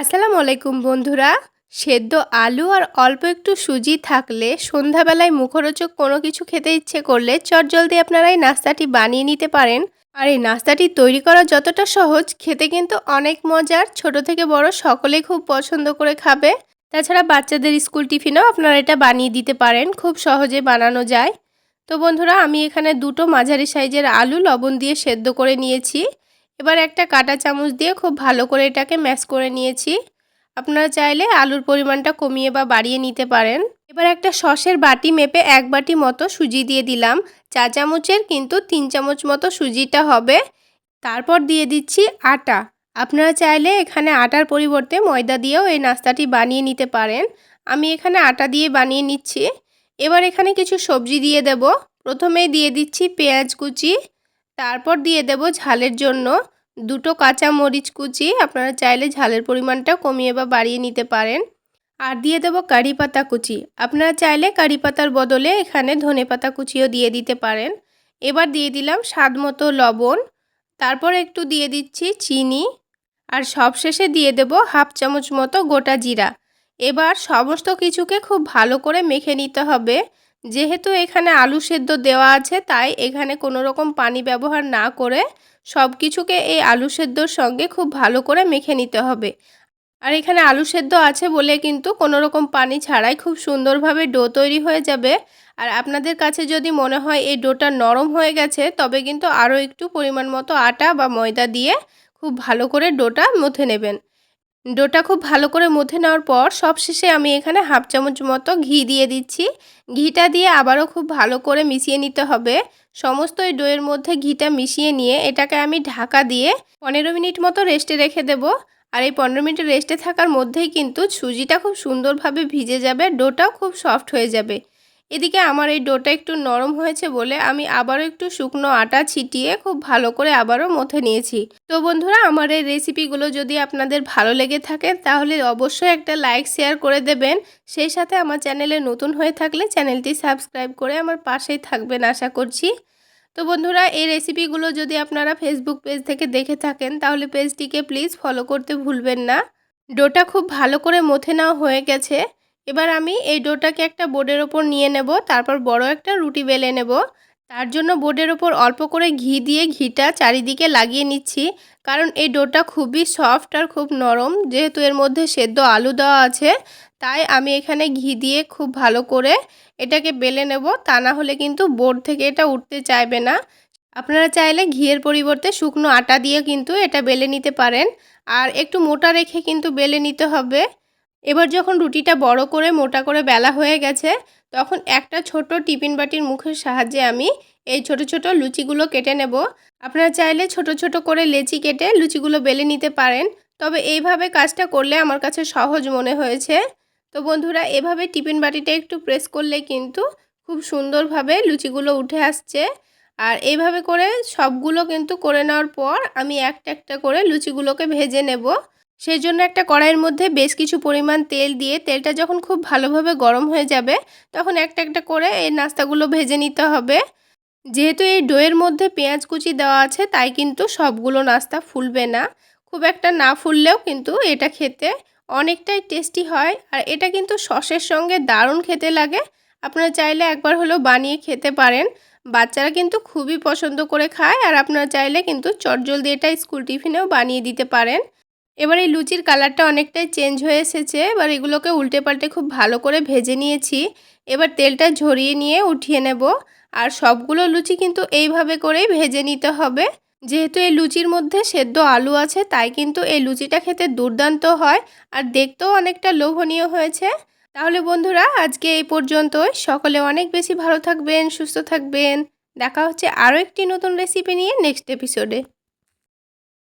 আসসালামু আলাইকুম বন্ধুরা। সেদ্ধ আলু আর অল্প একটু সুজি থাকলে সন্ধ্যাবেলায় মুখরোচক কোনো কিছু খেতে ইচ্ছে করলে চটজলদি আপনারা এই নাস্তাটি বানিয়ে নিতে পারেন। আর এই নাস্তাটি তৈরি করা যতটা সহজ, খেতে কিন্তু অনেক মজার। ছোট থেকে বড় সকলেই খুব পছন্দ করে খাবে। তাছাড়া বাচ্চাদের স্কুল টিফিনেও আপনারা এটা বানিয়ে দিতে পারেন, খুব সহজে বানানো যায়। তো বন্ধুরা, আমি এখানে দুটো মাঝারি সাইজের আলু লবণ দিয়ে সেদ্ধ করে নিয়েছি। এবার একটা কাটা চামচ দিয়ে খুব ভালো করে এটাকে ম্যাশ করে নিয়েছি। আপনারা চাইলে আলুর পরিমাণটা কমিয়ে বা বাড়িয়ে নিতে পারেন। এবার একটা সসের বাটি মেপে এক বাটি মতো সুজি দিয়ে দিলাম। চা চামচের কিন্তু তিন চামচ মতো সুজিটা হবে। তারপর দিয়ে দিচ্ছি আটা। আপনারা চাইলে এখানে আটার পরিবর্তে ময়দা দিয়েও এই নাস্তাটি বানিয়ে নিতে পারেন। আমি এখানে আটা দিয়ে বানিয়ে নিচ্ছি। এবার এখানে কিছু সবজি দিয়ে দেব। প্রথমেই দিয়ে দিচ্ছি পেঁয়াজ কুচি। তারপর দিয়ে দেব ঝালের জন্য। দুটো কাঁচা মরিচ কুচি, আপনারা চাইলে ঝালের পরিমাণটা কমিয়ে বা বাড়িয়ে নিতে পারেন। আর দিয়ে দেবো কারি পাতা কুচি, আপনারা চাইলে কারি পাতার বদলে এখানে ধনে পাতা কুচিও দিয়ে দিতে পারেন। এবার দিয়ে দিলাম স্বাদ মতো লবণ, তারপর একটু দিয়ে দিচ্ছি চিনি, আর সবশেষে দিয়ে দেব হাফ চামচ মতো গোটা জিরা। এবার সমস্ত কিছুকে খুব ভালো করে মেখে নিতে হবে। যেহেতু এখানে আলু সেদ্ধ দেওয়া আছে, তাই এখানে কোনো রকম পানি ব্যবহার না করে সব কিছুকে এই আলু সেদ্ধর সঙ্গে খুব ভালো করে মেখে নিতে হবে। আর এখানে আলু সেদ্ধ আছে বলে কিন্তু কোনো রকম পানি ছাড়াই খুব সুন্দরভাবে ডো তৈরি হয়ে যাবে। আর আপনাদের কাছে যদি মনে হয় এই ডোটা নরম হয়ে গেছে, তবে কিন্তু আরও একটু পরিমাণ মতো আটা বা ময়দা দিয়ে খুব ভালো করে ডোটা মথে নেবেন। ডোটা খুব ভালো করে মুথে নেওয়ার পর সবশেষে আমি এখানে হাফ চামচ মতো ঘি দিয়ে দিচ্ছি। ঘিটা দিয়ে আবারও খুব ভালো করে মিশিয়ে নিতে হবে। সমস্ত এই ডোয়ের মধ্যে ঘিটা মিশিয়ে নিয়ে এটাকে আমি ঢাকা দিয়ে পনেরো মিনিট মতো রেস্টে রেখে দেব। আর এই পনেরো মিনিট রেস্টে থাকার মধ্যেই কিন্তু সুজিটা খুব সুন্দরভাবে ভিজে যাবে, ডোটাও খুব সফট হয়ে যাবে। এদিকে আমার এই ডোটা একটু নরম হয়েছে বলে আমি আবারও একটু শুকনো আটা ছিটিয়ে খুব ভালো করে আবারও মথে নিয়েছি। তো বন্ধুরা, আমার এই রেসিপিগুলো যদি আপনাদের ভালো লেগে থাকে, তাহলে অবশ্যই একটা লাইক, শেয়ার করে দেবেন। সেই সাথে আমার চ্যানেলে নতুন হয়ে থাকলে চ্যানেলটি সাবস্ক্রাইব করে আমার পাশেই থাকবেন আশা করছি। তো বন্ধুরা, এই রেসিপিগুলো যদি আপনারা ফেসবুক পেজ থেকে দেখে থাকেন, তাহলে পেজটিকে প্লিজ ফলো করতে ভুলবেন না। ডোটা খুব ভালো করে মথে নেওয়া হয়ে গেছে। এবার আমি এই ডোটাকে একটা বোর্ডের ওপর নিয়ে নেব, তারপর বড় একটা রুটি বেলে নেব। তার জন্য বোর্ডের ওপর অল্প করে ঘি দিয়ে ঘিটা চারিদিকে লাগিয়ে নিচ্ছি, কারণ এই ডোটা খুবই সফট আর খুব নরম। যেহেতু এর মধ্যে সেদ্ধ আলু দেওয়া আছে, তাই আমি এখানে ঘি দিয়ে খুব ভালো করে এটাকে বেলে নেব। তা না হলে কিন্তু বোর্ড থেকে এটা উঠতে চাইবে না। আপনারা চাইলে ঘিয়ের পরিবর্তে শুকনো আটা দিয়ে কিন্তু এটা বেলে নিতে পারেন। আর একটু মোটা রেখে কিন্তু বেলে নিতে হবে। এবার যখন রুটিটা বড় করে মোটা করে বেলা হয়ে গেছে, তখন একটা ছোট টিফিন বাটির মুখের সাহায্যে আমি এই ছোট ছোট লুচিগুলো কেটে নেব। আপনারা চাইলে ছোট ছোট করে লেচি কেটে লুচিগুলো বেলে নিতে পারেন, তবে এইভাবে কাজটা করলে আমার কাছে সহজ মনে হয়েছে। তো বন্ধুরা, এভাবে টিফিন বাটিটা একটু প্রেস করলে কিন্তু খুব সুন্দরভাবে লুচিগুলো উঠে আসছে। আর এইভাবে করে সবগুলো কিন্তু করে নেওয়ার পর আমি একটা একটা করে লুচিগুলোকে ভেজে নেব। সেই জন্য একটা কড়াইয়ের মধ্যে বেশ কিছু পরিমাণ তেল দিয়ে তেলটা যখন খুব ভালোভাবে গরম হয়ে যাবে, তখন একটা একটা করে এই নাস্তাগুলো ভেজে নিতে হবে। যেহেতু এই ডোয়ের মধ্যে পেঁয়াজ কুচি দেওয়া আছে, তাই কিন্তু সবগুলো নাস্তা ফুলবে না। খুব একটা না ফুললেও কিন্তু এটা খেতে অনেকটাই টেস্টি হয় আর এটা কিন্তু সসের সঙ্গে দারুণ খেতে লাগে। আপনারা চাইলে একবার হলেও বানিয়ে খেতে পারেন। বাচ্চারা কিন্তু খুবই পছন্দ করে খায় আর আপনারা চাইলে কিন্তু চটজলদি এটা স্কুল টিফিনেও বানিয়ে দিতে পারেন। এবার এই লুচির কালারটা অনেকটাই চেঞ্জ হয়ে এসেছে। এবার এগুলোকে উল্টে পাল্টে খুব ভালো করে ভেজে নিয়েছি। এবার তেলটা ঝরিয়ে নিয়ে উঠিয়ে নেব। আর সবগুলো লুচি কিন্তু এইভাবে করেই ভেজে নিতে হবে। যেহেতু এই লুচির মধ্যে সেদ্ধ আলু আছে, তাই কিন্তু এই লুচিটা খেতে দুর্দান্ত হয় আর দেখতেও অনেকটা লোভনীয় হয়েছে। তাহলে বন্ধুরা, আজকে এই পর্যন্তই। সকলে অনেক বেশি ভালো থাকবেন, সুস্থ থাকবেন। দেখা হচ্ছে আরও একটি নতুন রেসিপি নিয়ে নেক্সট এপিসোডে